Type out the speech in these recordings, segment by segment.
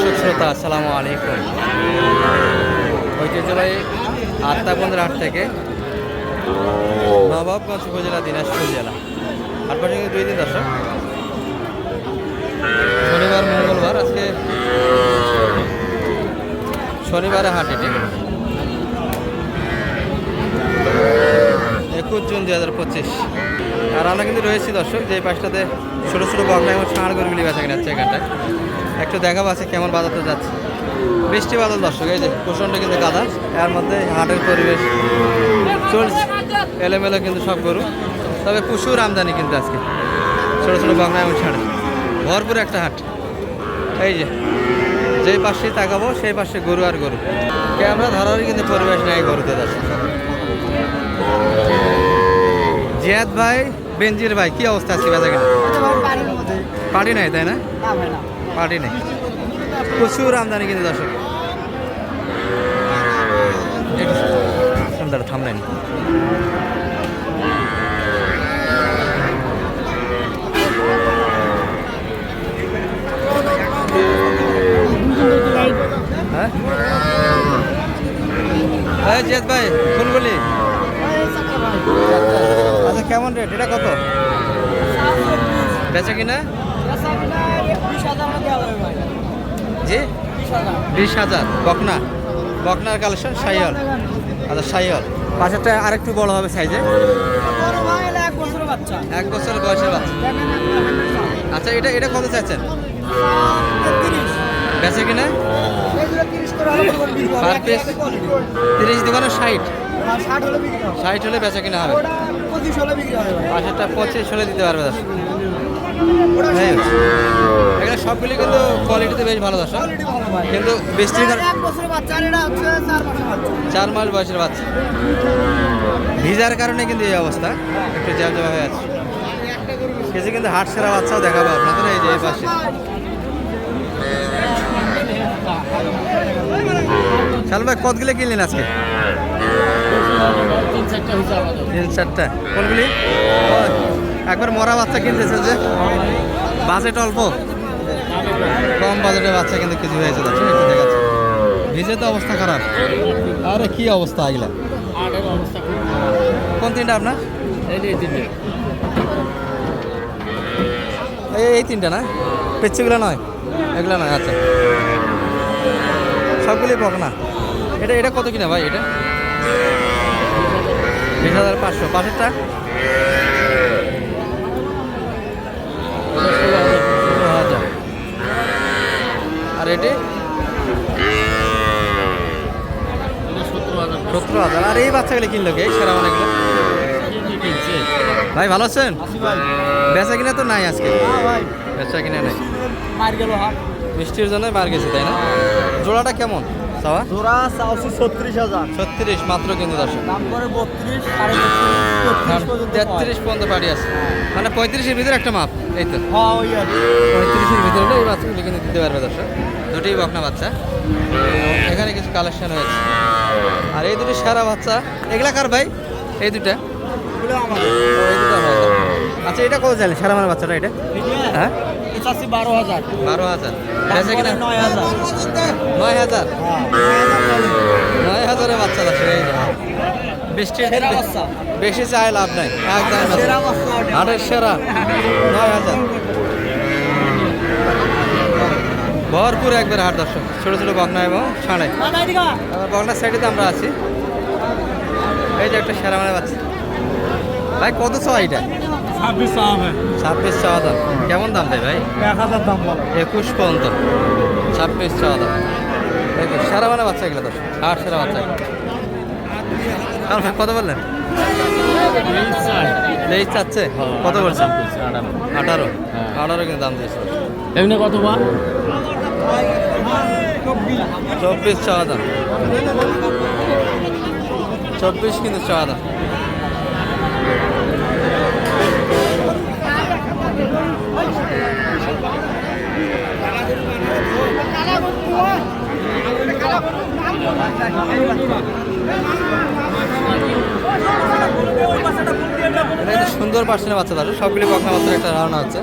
দর্শক শ্রোতা, আসসালামু আলাইকুম। ঐতিহ্যবাহী আত্মাবন্দের হাট থেকে নবাবগঞ্জ উপজেলা, দিনাজপুর জেলা। হাট বাজে দুই দিন দর্শক। শনিবার, মঙ্গলবার, আজকে শনিবারে হাট এটি। একুশ জুন দুই হাজার পঁচিশ। আর আমরা কিন্তু রয়েছি দর্শক, যে পাশটাতে ছোটো ছোটো বকনা এবং ষাঁড় গরুগুলি বেচা কিনা এখানটায়। একটু দেখাবো আছে কেমন বাজারটা যাচ্ছে। বৃষ্টি বাদল দর্শক, এই যে প্রচণ্ড কিন্তু কাদা এর মধ্যে হাটের পরিবেশ চলছে, এলোমেলো কিন্তু সব গরু। তবে প্রচুর আমদানি কিন্তু আজকে, ছোটো ছোটো বকনা এবং ষাঁড়। ভরপুর একটা হাট। এই যে, যেই পাশে তাকাবো, সেই পাশে গরু আর গরু। ক্যামেরা ধরারই কিন্তু পরিবেশ নেই গরুতে দর্শক। জিয়াদ ভাই, বেনজির ভাই, কি অবস্থা আছে কিনা পার্টি নাই, তাই না? পার্টি নাই। প্রচুর আমদানি কিন্তু দর্শক। সুন্দর থামলেন। হ্যাঁ? হ্যাঁ জিয়াদ ভাই ফুলগুলি আচ্ছা কেমন রেট? এটা কত? বেচা কিনা? জি? বিশ হাজার। বকনা? বকনার কালেকশন সাইয়াল আচ্ছা সাইয়াল পাশেরটা আরেকটু বড় হবে সাইজে এক বছর বয়সের বাচ্চা। আচ্ছা এটা এটা কত চাইছেন? বেচে কিনা? তিরিশ দোকানে ষাট। ষাট হলে বেচা কিনা হবে। পাশেরটা পঁচিশ হলে দিতে পারবে হ্যাঁ। এখানে সবগুলি কিন্তু কোয়ালিটিতে বেশ ভালো দর্শক। কিন্তু কারণে চার মাস বয়সের বাচ্চা। ভিজার কারণে কিন্তু এই অবস্থা। একটু জ্যাম জ্যাম হয়ে আছে। কিছু কিন্তু হাট সেরা বাচ্চাও দেখাবো আপনাদের এই যে এই পাশে। শাল ভাই কতগুলো কিনলেন আজকে? তিন চারটা। কোনগুলি? একবার মরা বাচ্চা কিনতেছে যে। বাজেট অল্প। কম বাজেটের বাচ্চা কিন্তু কিছু হয়েছে দর্শক একটু দেখাচ্ছে ভিজে তো অবস্থা খারাপ। আরে কি অবস্থা এগুলা? কোন তিনটা আপনার? এই এই তিনটা না? পেচ্ছিগুলো নয়? এগুলো নয় আচ্ছা। সবগুলি বক না? এটা এটা কত কিনা ভাই এটা? বিশ হাজার পাঁচশো। পাঁচেরটা ষোলো হাজার। আর এটি? সতেরো হাজার। আর এই বাচ্চাগুলো কিনলো কে? সেরা অনেকগুলো। ভাই ভালো আছেন? বেচা কিনা তো নাই আজকে। বেচা কিনা নাই। মিষ্টির জন্য মার গেছে তাই না? জোড়াটা কেমন? সাওয়া জোড়া চাওছি ছত্রিশ হাজার। ছত্রিশ মাত্র কিন্তু দর্শক। দাম করে বত্রিশ সাড়ে তেত্রিশ পর্যন্ত বাড়ি আছে। মানে পঁয়ত্রিশের ভিতরে একটা মাপ এই তো। হ্যাঁ। পঁয়ত্রিশের ভিতরে হলে এই কিন্তু দিতে পারবে দর্শক। দুটোই বকনা বাচ্চা। এখানে কিছু কালেকশন হয়েছে আর এই দুটো সেরা বাচ্চা। এগুলা কার ভাই? এই দুটা। হয়। আচ্ছা এটা কত চাইলে? সেরা মানে বাচ্চাটা এটা? হ্যাঁ? চাচ্ছি বারো হাজার। বারো হাজার। কিনা? নয় হাজার। নয় হাজার? নয় হাজারের বাচ্চা এই বৃষ্টির বেশি চাই লাভ নাই। হাটের সেরা নয় হাজার। ভরপুর একবার হাট দর্শক। ছোটো ছোটো বকনা এবং সাড়ে না, না, এদিকে বকনার সাইডে আমরা আছি। এই যে একটা সেরা মানে বাচ্চা। ভাই কত চাওয়া এটা? ছাব্বিশ চাওয়া হবে। ছাব্বিশ চাওয়া দাম। কেমন দাম দেয় ভাই? এক হাজার দাম বলো। একুশ পর্যন্ত। ছাব্বিশ চাওয়া দাম। একুশ সেরা মানে বাচ্চা এগুলো দর্শক আট সেরা বাচ্চা আর ভাই কত বললেন? তেইশ চাচ্ছে? কত বলছেন? আঠারো। আঠারো কিন্তু দাম দিয়েছে। এমনি কত বা চব্বিশ চাওয়া দাম। চব্বিশ কিন্তু চাওয়া দাম। সুন্দর পার্সেন্টের বাচ্চা থাকে সবগুলি বকনা বাচ্চার একটা ধারণা হচ্ছে।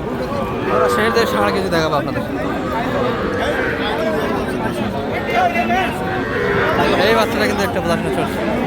শেষদের সারা কিছু দেখাবো আপনাদের। এই বাচ্চাটা কিন্তু একটা পড়াশোনা চলছে।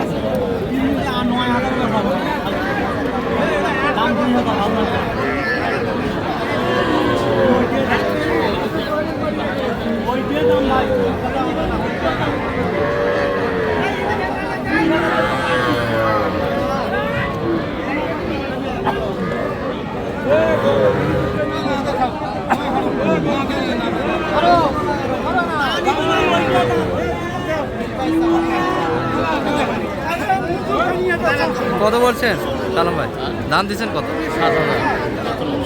কত বলছেন? সালাম ভাই, দাম দিচ্ছেন কত?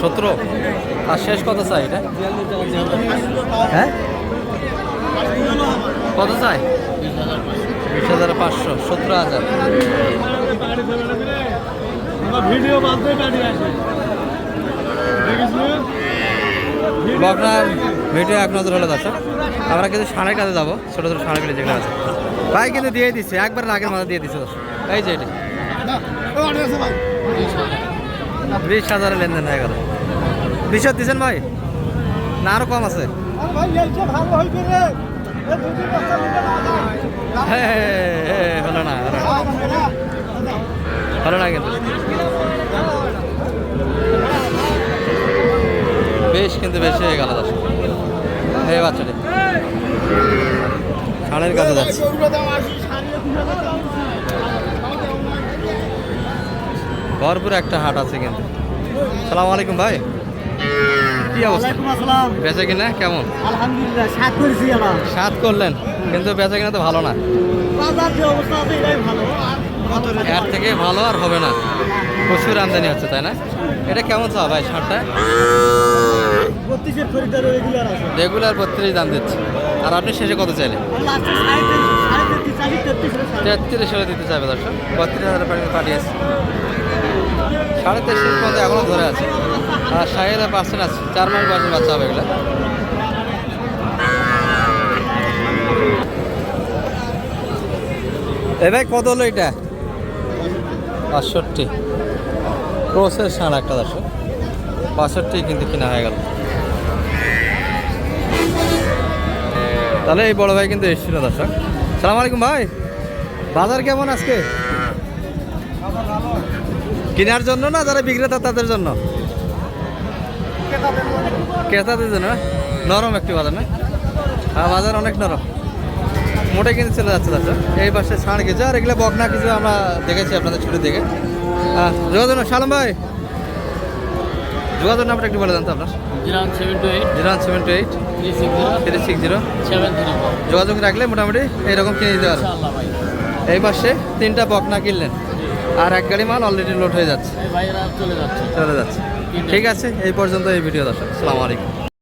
সতেরো। আর শেষ কত চাই এটা? হ্যাঁ? কত চাই? বিশ হাজার পাঁচশো, সতেরো হাজার। বকনার ভিডিও এক নজর হলে দর্শক। আমরা কিন্তু সাড়ের কাছে যাব, ছোটো ছোটো সাড়ে যেগুলো আছে। ভাই কিন্তু দিয়ে দিচ্ছে, একবার আগের মাথা দিয়ে দিচ্ছে দর্শক। এই যে এটি। বিশ হাজারের লেনদেন হয়ে গেল। বিশ দিচ্ছেন ভাই? না আরও কম আছে। হলো না হলো না। না কিন্তু। বেশ কিন্তু বেশি হয়ে গেল দর্শক। এই বাচ্চাটি। ষাঁড়ের কাছে যাচ্ছে। ভরপুর একটা হাট আছে কিন্তু। সালাম আলাইকুম ভাই। কি অবস্থা? বেচে কিনা কেমন? আলহামদুলিল্লাহ সাত করেছি সাত করলেন কিন্তু বেচা কিনা তো ভালো না। এর থেকে ভালো আর হবে না। প্রচুর আমদানি হচ্ছে তাই না? এটা কেমন চা ভাই শার্টটা রেগুলার বত্রিশ দাম দিচ্ছে। আর আপনি শেষে কত চাইলেন? তেত্রিশ হলে দিতে চাইবে দর্শক। বত্রিশ হাজার পাঠিয়েছে। সাড়ে তেত্রিশ পর্যন্ত এখনও ধরে আছে। আর হাজার পার্সেন্ট আছে, চার মাস বয়সের বাচ্চা হবে এগুলো। এ ভাই, কত হলো এটা? পাঁচষট্টি ক্রোসের সাড়ে একটা দর্শক। পাঁচষট্টি কিন্তু কিনা হয়ে গেল। তাহলে এই বড় ভাই কিন্তু এসেছিল দর্শক। সালাম আলাইকুম ভাই। বাজার কেমন আজকে? কেনার জন্য না যারা বিক্রেতা তাদের জন্য? ক্রেতাদের জন্য? নরম একটি বাজার না? হ্যাঁ বাজার অনেক নরম। মোটে কিন্তু চলে যাচ্ছে দর্শক এই পাশে ছাড় কিছু আর এগুলো বকনা কিছু আমরা দেখেছি আপনাদের ছুটি দেখে। হ্যাঁ যোগাযোগ সালাম ভাই। যোগাযোগ নামটা একটু বলে দেন তো আপনার। Zero seven two eight. Zero one seven two eight. Three six zero. Three six zero. Seven যোগাযোগ রাখলে মোটামুটি এরকম কিনে দিতে পারবে এই পাশে তিনটা বকনা কিনলেন। আর এক গাড়ি মাল অলরেডি লোড হয়ে যাচ্ছে। চলে যাচ্ছে। চলে যাচ্ছে। ঠিক আছে এই পর্যন্ত এই ভিডিও দর্শক আসসালামু আলাইকুম।